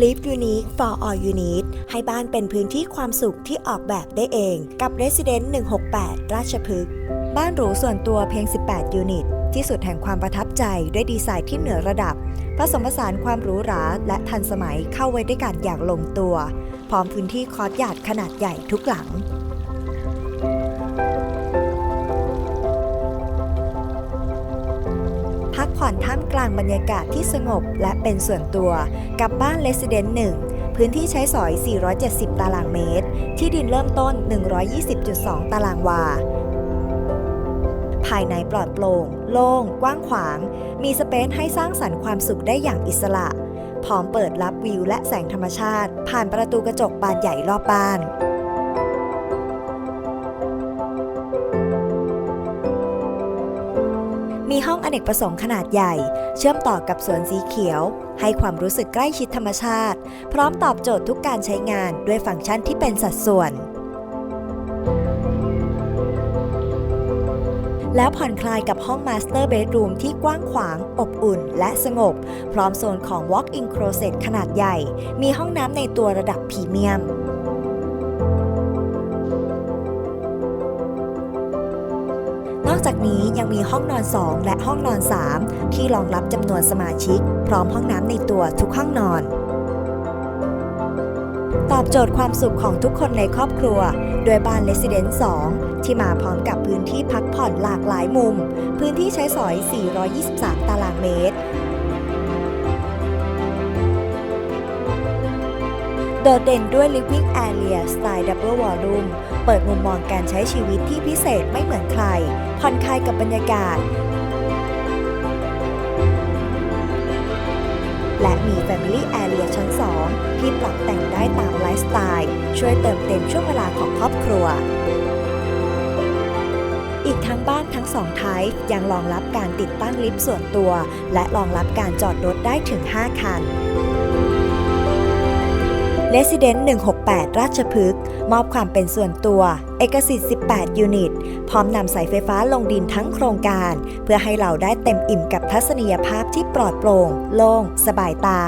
Live Unique for All Unit ให้บ้านเป็นพื้นที่ความสุขที่ออกแบบได้เอง กับ Resident 168 ราชพฤกษ์บ้านหรูส่วนตัวเพียง 18 ยูนิต ที่สุดแห่งความประทับใจด้วยดีไซน์ที่เหนือระดับ ผสมผสานความหรูหราและทันสมัยเข้าไว้ด้วยกันอย่างลงตัว พร้อมพื้นที่คอร์ทยาดขนาดใหญ่ทุกหลัง ผ่อนท่ามกลางบรรยากาศที่สงบและเป็นส่วนตัว กับบ้าน Resident 1พื้นที่ใช้สอย 470 ตารางเมตร ที่ดินเริ่มต้น 120.2 ตารางวา ภายในปลอดโปร่ง โล่ง กว้างขวาง มีสเปซให้สร้างสรรค์ความสุขได้อย่างอิสระ พร้อมเปิดรับวิวและแสงธรรมชาติ ผ่านประตูกระจกบานใหญ่รอบบ้าน มีห้องอเนกประสงค์ขนาดใหญ่ เชื่อมต่อกับสวนสีเขียว ให้ความรู้สึกใกล้ชิดธรรมชาติ พร้อมตอบโจทย์ทุกการใช้งานด้วยฟังก์ชันที่เป็นสัดส่วน แล้วผ่อนคลายกับห้องมาสเตอร์เบดรูมที่กว้างขวาง อบอุ่น และสงบ พร้อมโซนของ Walk-in Closet ขนาดใหญ่ มีห้องน้ำในตัวระดับพรีเมียม จากนี้ยังมีห้องนอน 2 และห้องนอน 3 ที่รองรับจำนวนสมาชิก พร้อมห้องน้ำในตัวทุกห้องนอน ตอบโจทย์ความสุขของทุกคนในครอบครัว โดยบ้าน Resident 2 ที่มาพร้อมกับพื้นที่พักผ่อนหลากหลายมุม พื้นที่ใช้สอย 423 ตารางเมตร โดดเด่นด้วย Living Area สไตล์ Double Volume เปิดมุมมองการใช้ชีวิตที่พิเศษไม่เหมือนใคร ผ่อนคลายกับบรรยากาศ และมี Family Area ชั้น 2 ที่ปรับแต่งได้ตามไลฟ์สไตล์ ช่วยเติมเต็มช่วงเวลาของครอบครัว อีกทั้งบ้านทั้งสองไทป์ยังรองรับการติดตั้งลิฟต์ส่วนตัว และรองรับการจอดรถได้ถึง 5 คัน Resident 168 ราชพฤกษ์มอบความเป็นส่วนตัว เอกสิทธิ์ 18 ยูนิต พร้อมนำสายไฟฟ้าลงดินทั้งโครงการ เพื่อให้เราได้เต็มอิ่มกับทัศนียภาพที่ปลอดโปร่ง โล่ง สบายตา